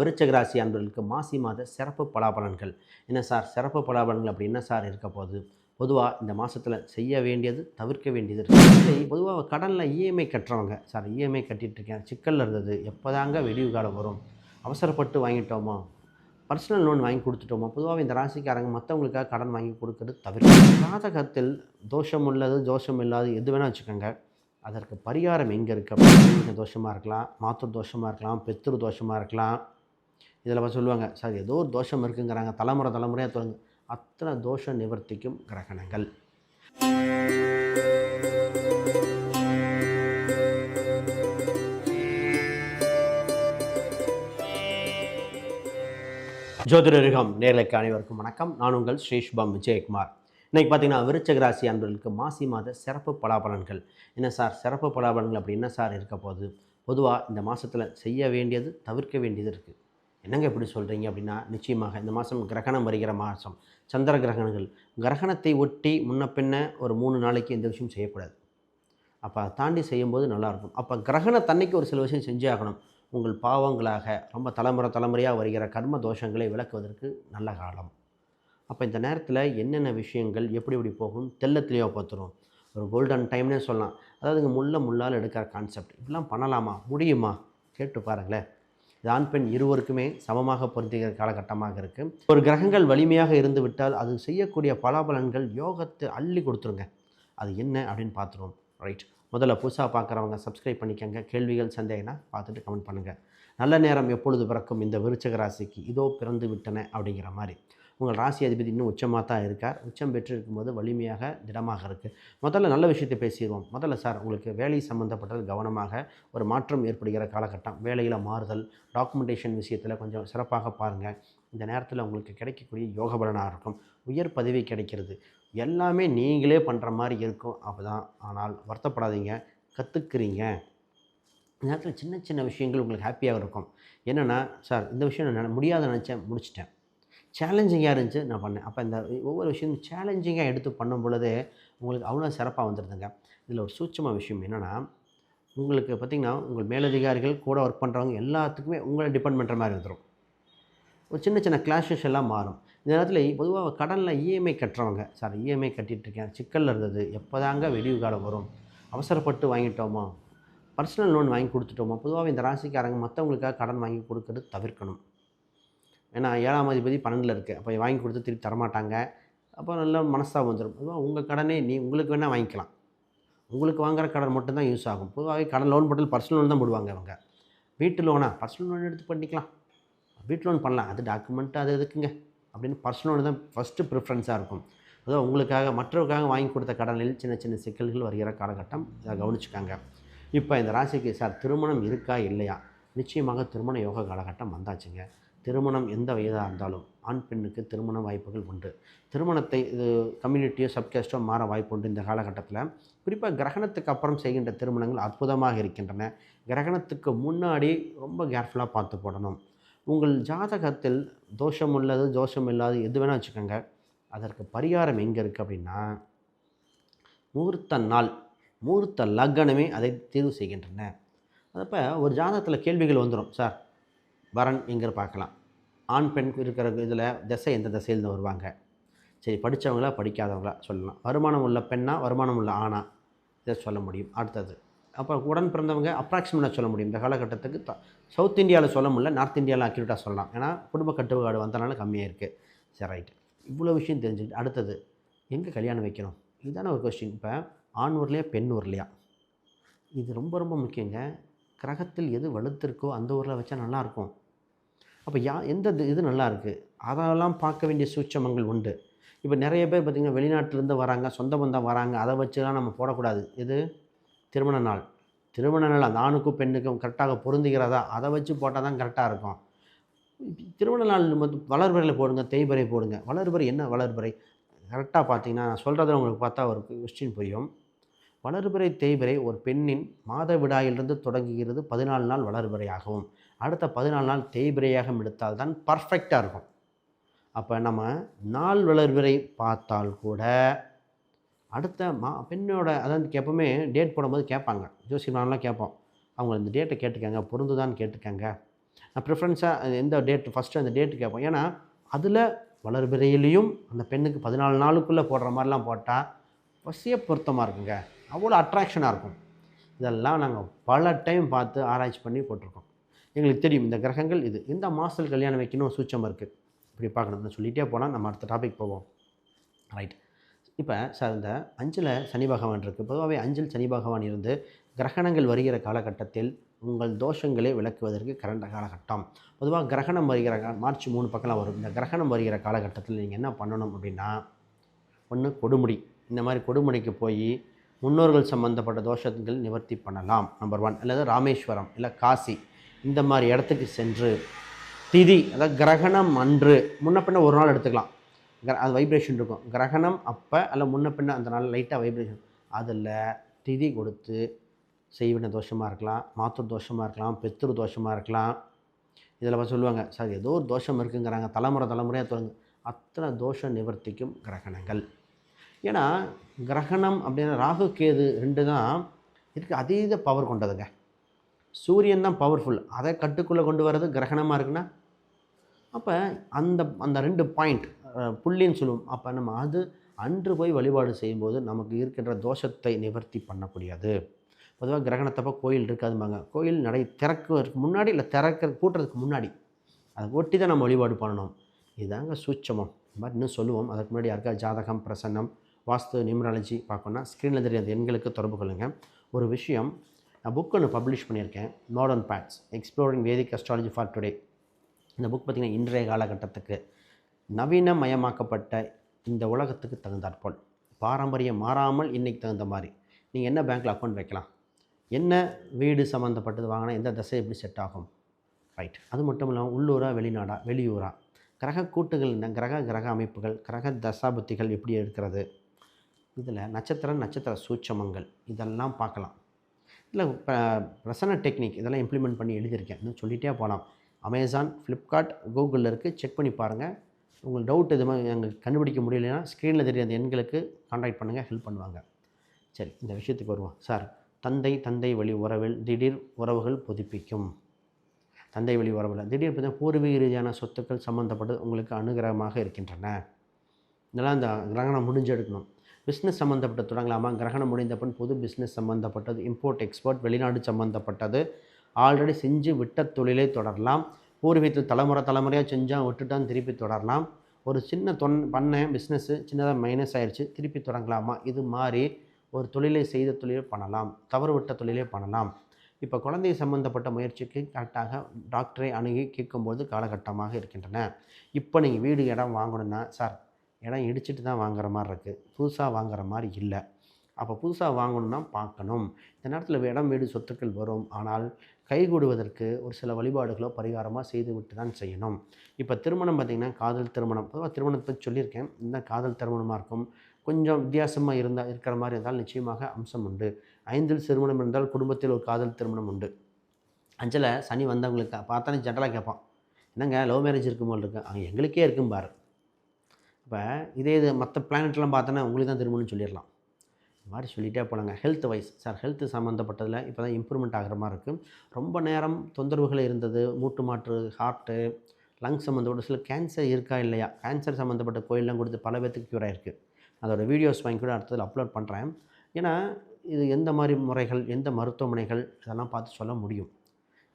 விருச்சக ராசி அன்பர்களுக்கு மாசி மாத சிறப்பு பலாபலன்கள். என்ன சார்? சிறப்பு பலாபலன்கள் அப்படி என்ன சார் இருக்க போகுது? பொதுவாக இந்த மாதத்தில் செய்ய வேண்டியது தவிர்க்க வேண்டியது இருக்குது பொதுவாக கடனில் இஎம்ஐ கட்டுறவங்க சார் இஎம்ஐ கட்டிகிட்டு இருக்கேன். சிக்கலில் இருந்தது. எப்போதாங்க வெடிவு காலம் வரும் அவசரப்பட்டு வாங்கிட்டோமா? பர்சனல் லோன் வாங்கி கொடுத்துட்டோமா? பொதுவாக இந்த ராசிக்காரங்க மற்றவங்களுக்காக கடன் வாங்கி கொடுக்கறது தவிர்க்க ஜாதகத்தில் தோஷம் உள்ளது தோஷம் இல்லாது எது வேணால் வச்சுக்கோங்க. அதற்கு பரிகாரம் எங்கே இருக்குது அப்படின்னு தோஷமாக இருக்கலாம். மாத்திரு தோஷமாக இருக்கலாம். பெத்திரு தோஷமாக இருக்கலாம். இதில் சொல்லுவாங்க சார் ஏதோ ஒரு தோஷம் இருக்குங்கிறாங்க. தலைமுறை தலைமுறையாக தொடங்க. அத்தனை தோஷ நிவர்த்திக்கும் கிரகணங்கள். ஜோதிடரிகம் நேர்களுக்கு அனைவருக்கும் வணக்கம். நான் உங்கள் ஸ்ரீஷ்பம் விஜயகுமார். இன்றைக்கி பார்த்தீங்கன்னா விருச்சக ராசி அன்பர்களுக்கு மாசி மாத சிறப்பு பலாபலன்கள். என்ன சார்? சிறப்பு பலாபலன்கள் அப்படி என்ன சார் இருக்க போகுது? பொதுவாக இந்த மாதத்தில் செய்ய வேண்டியது தவிர்க்க வேண்டியது இருக்குது என்னங்க இப்படி சொல்கிறீங்க அப்படின்னா நிச்சயமாக இந்த மாதம் கிரகணம் வருகிற மாதம் சந்திர கிரகணங்கள். கிரகணத்தை ஒட்டி முன்ன பின்ன ஒரு மூணு நாளைக்கு எந்த விஷயம் செய்யக்கூடாது. அப்போ அதை தாண்டி செய்யும்போது நல்லாயிருக்கும். அப்போ கிரகணத்தன்னைக்கு ஒரு சில விஷயம் செஞ்சே ஆகணும் உங்கள் பாவங்களாக ரொம்ப தலைமுறை தலைமுறையாக வருகிற கர்ம தோஷங்களை விளக்குவதற்கு நல்ல காலம். அப்போ இந்த நேரத்தில் என்னென்ன விஷயங்கள் எப்படி எப்படி போகும் தெல்ல தெளிவாக பார்த்துரும் ஒரு கோல்டன் டைம்னே சொல்லலாம். அதாவது முள்ள முள்ளால் எடுக்கிற கான்செப்ட் இப்படிலாம் பண்ணலாமா? முடியுமா? கேட்டு பாருங்களேன். இது ஆண் பெண் இருவருக்குமே சமமாக பொருந்துகிற காலகட்டமாக இருக்குது ஒரு கிரகங்கள் வலிமையாக இருந்து விட்டால் அது செய்யக்கூடிய பலாபலன்கள் யோகத்தை அள்ளி கொடுத்துருங்க. அது என்ன அப்படின்னு பார்த்துருவோம். ரைட் முதல்ல புதுசாக பார்க்குறவங்க சப்ஸ்கிரைப் பண்ணிக்கங்க. கேள்விகள் சந்தேகம்னா பார்த்துட்டு கமெண்ட் பண்ணுங்கள் நல்ல நேரம் எப்பொழுது பிறக்கும் இந்த விருச்சக ராசிக்கு? இதோ பிறந்து விட்டன அப்படிங்கிற மாதிரி. உங்கள் ராசி அதிபதி இன்னும் உச்சமாக தான் இருக்கார். உச்சம் பெற்று இருக்கும்போது வலிமையாக திடமாக இருக்குது முதல்ல நல்ல விஷயத்தை பேசிடுவோம். முதல்ல சார் உங்களுக்கு வேலை சம்மந்தப்பட்டது கவனமாக ஒரு மாற்றம் ஏற்படுகிற காலகட்டம். வேலையில் மாறுதல் டாக்குமெண்டேஷன் விஷயத்தில் கொஞ்சம் சிறப்பாக பாருங்கள் இந்த நேரத்தில் உங்களுக்கு கிடைக்கக்கூடிய யோக பலனாக இருக்கும். உயர் பதவி கிடைக்கிறது. எல்லாமே நீங்களே பண்ணுற மாதிரி இருக்கும். அப்போ தான் ஆனால் வருத்தப்படாதீங்க. கற்றுக்குறீங்க இந்த நேரத்தில் சின்ன சின்ன விஷயங்கள் உங்களுக்கு ஹாப்பியாக இருக்கும். என்னென்னா சார் இந்த விஷயம் நான் முடியாத நினச்சேன். முடிச்சிட்டேன். சேலஞ்சிங்காக இருந்துச்சு நான் பண்ணேன். அப்போ இந்த ஒவ்வொரு விஷயமும் சேலஞ்சிங்காக எடுத்து பண்ணும் பொழுது உங்களுக்கு அவ்வளோ சிறப்பாக வந்துடுதுங்க இதில் ஒரு சூட்சமாக விஷயம் என்னென்னா உங்களுக்கு பார்த்திங்கன்னா உங்கள் மேலதிகாரிகள் கூட ஒர்க் பண்ணுறவங்க எல்லாத்துக்குமே உங்களை டிபெண்ட் பண்ணுற மாதிரி வந்துடும் ஒரு சின்ன சின்ன கிளாஷஸ் எல்லாம் மாறும். இந்த நேரத்தில் பொதுவாக கடனில் இஎம்ஐ கட்டுறவங்க சார் இஎம்ஐ கட்டிகிட்ருக்கேன் இருக்கேன். சிக்கலில் இருந்தது. எப்போதாங்க வெடிவு காலம் வரும்? அவசரப்பட்டு வாங்கிட்டோமா? பர்சனல் லோன் வாங்கி கொடுத்துட்டோமா? பொதுவாக இந்த ராசிக்காரங்க மற்றவங்களுக்காக கடன் வாங்கி கொடுக்கறது தவிர்க்கணும். ஏன்னா ஏழாம் அதிபதி பன்னெண்டில் இருக்குது அப்போ வாங்கி கொடுத்து திருப்பி தரமாட்டாங்க. அப்போ நல்ல மனஸ்தாபம் வந்துடும். பொதுவாக உங்கள் கடனே நீ உங்களுக்கு வேணால் வாங்கிக்கலாம். உங்களுக்கு வாங்குற கடன் மட்டும்தான் யூஸ் ஆகும். பொதுவாகவே கடன் லோன் போட்டு பர்சனல் லோன் தான் போடுவாங்க அவங்க. வீட்டு லோனா பர்சனல் லோன் எடுத்து பண்ணிக்கலாம். வீட்டு லோன் பண்ணலாம். அது டாக்குமெண்ட் அது எதுக்குங்க? அப்படின்னு பர்சனல் லோன் தான் ஃபஸ்ட்டு ப்ரிஃபரன்ஸாக இருக்கும். அதாவது உங்களுக்காக மற்றவருக்காக வாங்கி கொடுத்த கடனில் சின்ன சின்ன சிக்கல்கள் வருகிற காலகட்டம். இதை கவனிச்சுக்காங்க. இப்போ இந்த ராசிக்கு சார் திருமணம் இருக்கா? இல்லையா? நிச்சயமாக திருமண யோக காலகட்டம் வந்தாச்சுங்க. திருமணம் எந்த வயதாக இருந்தாலும் ஆண் பெண்ணுக்கு திருமண வாய்ப்புகள் உண்டு. திருமணத்தை இது கம்யூனிட்டியோ சப்கேஸ்டோ மாற வாய்ப்பு உண்டு இந்த காலகட்டத்தில். குறிப்பாக கிரகணத்துக்கு அப்புறம் செய்கின்ற திருமணங்கள் அற்புதமாக இருக்கின்றன. கிரகணத்துக்கு முன்னாடி ரொம்ப கேர்ஃபுல்லாக பார்த்து போடணும். உங்கள் ஜாதகத்தில் தோஷம் உள்ளது தோஷம் இல்லாது எது வேணால் வச்சுக்கோங்க. அதற்கு பரிகாரம் எங்கே இருக்குது அப்படின்னா முகூர்த்த நாள் முகூர்த்த லக்னமே அதை தீர்வு செய்கின்றன. அப்போ ஒரு ஜாதகத்தில் கேள்விகள் வந்துடும் சார் வரன் எங்கிற பார்க்கலாம். ஆண் பெண் இருக்கிற இதில் திசை எந்த திசையிலேருந்து வருவாங்க? சரி படித்தவங்களா படிக்காதவங்களா சொல்லலாம். வருமானம் உள்ள பெண்ணா வருமானம் உள்ள ஆணா? இதை சொல்ல முடியும். அடுத்தது அப்போ உடன் பிறந்தவங்க அப்ராக்சிமேட்டாக சொல்ல முடியும். இந்த காலகட்டத்துக்கு த- சவுத் இந்தியாவில் சொல்ல முடியல நார்த் இந்தியாவில் அக்யூரேட்டாக சொல்லலாம். ஏன்னா குடும்ப கட்டுப்பாடு வந்தனால கம்மியாக இருக்குது சரி ரைட் இவ்வளோ விஷயம் தெரிஞ்சுக்கிட்டு அடுத்தது எங்கே கல்யாணம் வைக்கணும்? இதுதானே ஒரு கொஸ்டின் இப்போ ஆண் ஊர்லையா பெண் ஊர்லையா? இது ரொம்ப ரொம்ப முக்கியங்க. கிரகத்தில் எது வலுத்திருக்கோ அந்த ஊரில் வச்சா நல்லாயிருக்கும் அப்போ யா எந்த இது- நல்லா இருக்குது அதெல்லாம் பார்க்க வேண்டிய சூட்சமங்கள் உண்டு. இப்போ நிறைய பேர் பார்த்திங்கன்னா வெளிநாட்டிலேருந்து வராங்க சொந்த பந்தம் வராங்க அதை வச்சுலாம் நம்ம போடக்கூடாது. இது திருமண நாள். திருமண நாள் அந்த ஆணுக்கும் பெண்ணுக்கும் கரெக்டாக பொருந்துகிறதா? அதை வச்சு போட்டால் தான் கரெக்டாக இருக்கும். திருமண நாள் வந்து வளர்பறையில் போடுங்க தேய்பறை போடுங்க. வளர்பறை என்ன வளர்பறை கரெக்டாக பார்த்தீங்கன்னா நான் சொல்கிறத உங்களுக்கு பார்த்தா ஒரு கொஸ்டின் புரியும். வளர்பிறை தேய்பிறை ஒரு பெண்ணின் மாதவிடாயிலிருந்து தொடங்குகிறது பதினாலு நாள் வளர்பிறையாகவும் அடுத்த பதினாலு நாள் தேய்பிறையாக எடுத்தால் தான் பர்ஃபெக்டாக இருக்கும். அப்போ நம்ம நாள் வளர்பிறை பார்த்தால் கூட அடுத்த மா பெண்ணோட அதாவது எப்போவுமே டேட் போடும்போது கேட்பாங்க. ஜோசியமாரெலாம் கேட்போம். அவங்க இந்த டேட்டை கேட்டுக்கங்க பொருந்துதான்னு கேட்டுக்காங்க நான் ப்ரிஃபரன்ஸாக எந்த டேட் ஃபஸ்ட்டு அந்த டேட்டு கேட்போம். ஏன்னா அதில் வளர்பிறையிலையும் அந்த பெண்ணுக்கு பதினாலு நாளுக்குள்ளே போடுற மாதிரிலாம் போட்டால் வசிய பொருத்தமாக இருக்குங்க. அவ்வளோ அட்ராக்ஷனாக இருக்கும். இதெல்லாம் நாங்கள் பல டைம் பார்த்து ஆராய்ச்சி பண்ணி போட்டிருக்கோம். எங்களுக்கு தெரியும் இந்த கிரகங்கள் இது. இந்த மாதத்தில் கல்யாணம் வைக்கணும் சூச்சம் இருக்குது இப்படி பார்க்கணும் சொல்லிகிட்டே போனால் நம்ம அடுத்த டாபிக் போவோம். ரைட் இப்போ சார் இந்த அஞ்சில் சனி பகவான் இருக்குது பொதுவாகவே அஞ்சில் சனி பகவான் இருந்து கிரகணங்கள் வருகிற காலகட்டத்தில் உங்கள் தோஷங்களை விளக்குவதற்கு கரண்ட காலகட்டம். பொதுவாக கிரகணம் வருகிற கா- மார்ச் மூணு பக்கம்லாம் வரும். இந்த கிரகணம் வருகிற காலகட்டத்தில் நீங்கள் என்ன பண்ணணும் அப்படின்னா ஒன்று கொடுமுடி. இந்த மாதிரி கொடுமுடிக்கு போய் முன்னோர்கள் சம்பந்தப்பட்ட தோஷங்கள் நிவர்த்தி பண்ணலாம். நம்பர் ஒன் அல்லது ராமேஸ்வரம் இல்லை காசி. இந்த மாதிரி இடத்துக்கு சென்று திதி அதாவது கிரகணம் அன்று முன்ன பின்ன ஒரு நாள் எடுத்துக்கலாம். கிர- அது வைப்ரேஷன் இருக்கும். கிரகணம் அப்போ அல்ல முன்ன பின்ன அந்த நாள் லைட்டாக வைப்ரேஷன் அதில் திதி கொடுத்து செய்வின தோஷமாக இருக்கலாம் மாத்திரு தோஷமாக இருக்கலாம் பெத்திரு தோஷமாக இருக்கலாம். இதில் சொல்லுவாங்க சார் ஏதோ ஒரு தோஷம் இருக்குங்கிறாங்க. தலைமுறை தலைமுறையாக தொடங்க. அத்தனை தோஷ நிவர்த்திக்கும் கிரகணங்கள். ஏன்னா கிரகணம் அப்படின்னா ராகு கேது ரெண்டு தான் இதுக்கு அதீத பவர் கொண்டதுங்க. சூரியன் தான் பவர்ஃபுல் அதை கட்டுக்குள்ளே கொண்டு வர்றது கிரகணமாக இருக்குன்னா அப்போ அந்த அந்த ரெண்டு பாயிண்ட் புள்ளின்னு சொல்லுவோம். அப்போ நம்ம அது அன்று போய் வழிபாடு செய்யும்போது நமக்கு இருக்கின்ற தோஷத்தை நிவர்த்தி பண்ணக்கூடியது. பொதுவாக கிரகணத்தப்போ கோயில் இருக்காதும்பாங்க. கோயில் நடை திறக்கிறதுக்கு முன்னாடி இல்லை திறக்கிற கூட்டுறதுக்கு முன்னாடி அதை ஒட்டி தான் நம்ம வழிபாடு பண்ணணும். இதுதாங்க சூட்சமம். இந்த மாதிரி இன்னும் சொல்லுவோம். அதுக்கு முன்னாடி யாருக்கா ஜாதகம் பிரசன்னம் வாஸ்து நியூமராலஜி பார்க்கணுன்னா ஸ்க்ரீனில் தெரியாத எண்களுக்கு தொடர்பு கொள்ளுங்கள் ஒரு விஷயம் நான் புக் ஒன்று பப்ளிஷ் பண்ணியிருக்கேன் modern paths exploring Vedic astrology for today இந்த புக் பார்த்திங்கன்னா இன்றைய காலகட்டத்துக்கு நவீனமயமாக்கப்பட்ட இந்த உலகத்துக்கு தகுந்தாற்போல் பாரம்பரியம் மாறாமல் இன்றைக்கி தகுந்த மாதிரி. நீங்கள் என்ன பேங்க்கில் அக்கௌண்ட் வைக்கலாம்? என்ன வீடு சம்மந்தப்பட்டது வாங்கினா எந்த தசை எப்படி செட் ஆகும்? ரைட் அது மட்டும் இல்லாமல் உள்ளூரா வெளிநாடா வெளியூரா? கிரக கூட்டுகள் என்ன? கிரக கிரக அமைப்புகள் கிரக தசாபுத்திகள் எப்படி இருக்கிறது? இதில் நட்சத்திர நட்சத்திர சூட்சமங்கள் இதெல்லாம் பார்க்கலாம். இல்லை பிரசன்ன டெக்னிக் இதெல்லாம் இம்ப்ளிமெண்ட் பண்ணி எழுதியிருக்கேன். இன்னும் சொல்லிகிட்டே போகலாம். அமேசான் ஃப்ளிப்கார்ட் கூகுளில் இருக்குது செக் பண்ணி பாருங்கள் உங்களுக்கு டவுட் இது மாதிரி எங்களுக்கு கண்டுபிடிக்க முடியலைன்னா ஸ்க்ரீனில் தெரிய அந்த எண்களுக்கு காண்டாக்ட் பண்ணுங்கள் ஹெல்ப் பண்ணுவாங்க. சரி இந்த விஷயத்துக்கு வருவோம். சார் தந்தை தந்தை வழி உறவில் திடீர் உறவுகள் புதுப்பிக்கும். தந்தை வழி உறவில் திடீர் பார்த்தீங்கன்னா பூர்வீக ரீதியான சொத்துக்கள் சம்மந்தப்பட்டு உங்களுக்கு அனுகிரகமாக இருக்கின்றன. இதெல்லாம் இந்த கிரகணம் முடிஞ்செடுக்கணும் பிஸ்னஸ் சம்மந்தப்பட்ட தொடங்கலாமா கிரகணம் முடிந்த பின் புது பிஸ்னஸ் சம்மந்தப்பட்டது இம்போர்ட் எக்ஸ்போர்ட் வெளிநாடு சம்மந்தப்பட்டது ஆல்ரெடி செஞ்சு விட்ட தொழிலை தொடரலாம். பூர்வீகத்தில் தலைமுறை தலைமுறையாக செஞ்சால் விட்டுட்டான் திருப்பி தொடரலாம். ஒரு சின்ன தொன் பண்ண பிஸ்னஸ்ஸு சின்னதாக மைனஸ் ஆயிடுச்சு திருப்பி தொடங்கலாமா? இது மாதிரி ஒரு தொழிலை செய்த தொழிலை பண்ணலாம். தவறு விட்ட தொழிலே பண்ணலாம். இப்போ குழந்தை சம்மந்தப்பட்ட முயற்சிக்கு கரெக்டாக டாக்டரை அணுகி கேட்கும்போது காலகட்டமாக இருக்கின்றன. இப்போ நீங்கள் வீடு இடம் வாங்கணுன்னா சார் இடம் இடிச்சிட்டு தான் வாங்குற மாதிரி இருக்குது புதுசாக வாங்குற மாதிரி இல்லை. அப்போ புதுசாக வாங்கணும்னா பார்க்கணும். இந்த நேரத்தில் இடம் வீடு சொத்துக்கள் வரும். ஆனால் கைகூடுவதற்கு ஒரு சில வழிபாடுகளோ பரிகாரமாக செய்து விட்டு தான் செய்யணும். இப்போ திருமணம் பார்த்திங்கன்னா காதல் திருமணம். பொதுவாக திருமணத்தை பற்றி சொல்லியிருக்கேன். இந்த காதல் திருமணமாக இருக்கும். கொஞ்சம் வித்தியாசமாக இருந்தால் இருக்கிற மாதிரி இருந்தால் நிச்சயமாக அம்சம் உண்டு. ஐந்தில் திருமணம் இருந்தால் குடும்பத்தில் ஒரு காதல் திருமணம் உண்டு. அஞ்சலை சனி வந்தவங்களுக்கு பார்த்தாலே ஜென்ரலாக கேட்பான் என்னங்க லவ் மேரேஜ் இருக்கும் போல் இருக்கு. எங்களுக்கே இருக்கும் பாரு. இப்போ இதே இது மற்ற பிளானட்லாம் பார்த்தோன்னா உங்களுக்கு தான் திரும்பணும்னு சொல்லிடலாம். இந்த மாதிரி சொல்லிகிட்டே போனாங்க ஹெல்த் வைஸ் சார் ஹெல்த் சம்மந்தப்பட்டதில் இப்போ தான் இம்ப்ரூவ்மெண்ட் ஆகிற மாதிரி இருக்குது ரொம்ப நேரம் தொந்தரவுகள் இருந்தது மூட்டு மாற்று ஹார்ட்டு லங்ஸ் சம்மந்தப்பட்ட சில கேன்சர் இருக்கா இல்லையா? கேன்சர் சம்மந்தப்பட்ட கோயிலெலாம் கொடுத்து பல பேத்துக்கு க்யூர் ஆகிருக்கு அதோட வீடியோஸ் வாங்கி கூட அடுத்ததில் அப்லோட் பண்ணுறேன் ஏன்னா இது எந்த மாதிரி முறைகள் எந்த மருத்துவமனைகள் இதெல்லாம் பார்த்து சொல்ல முடியும்.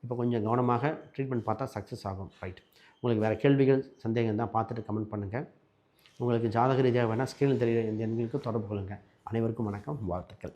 இப்போ கொஞ்சம் கவனமாக ட்ரீட்மெண்ட் பார்த்தா சக்ஸஸ் ஆகும் ரைட் உங்களுக்கு வேறு கேள்விகள் சந்தேகம் தான் பார்த்துட்டு கமெண்ட் பண்ணுங்கள் உங்களுக்கு ஜாதக ரீதியாக வேணால் ஸ்கிரீனில் தெரிகிற எண்களுக்கு தொடர்பு கொள்ளுங்கள் அனைவருக்கும் வணக்கம் வாழ்த்துக்கள்.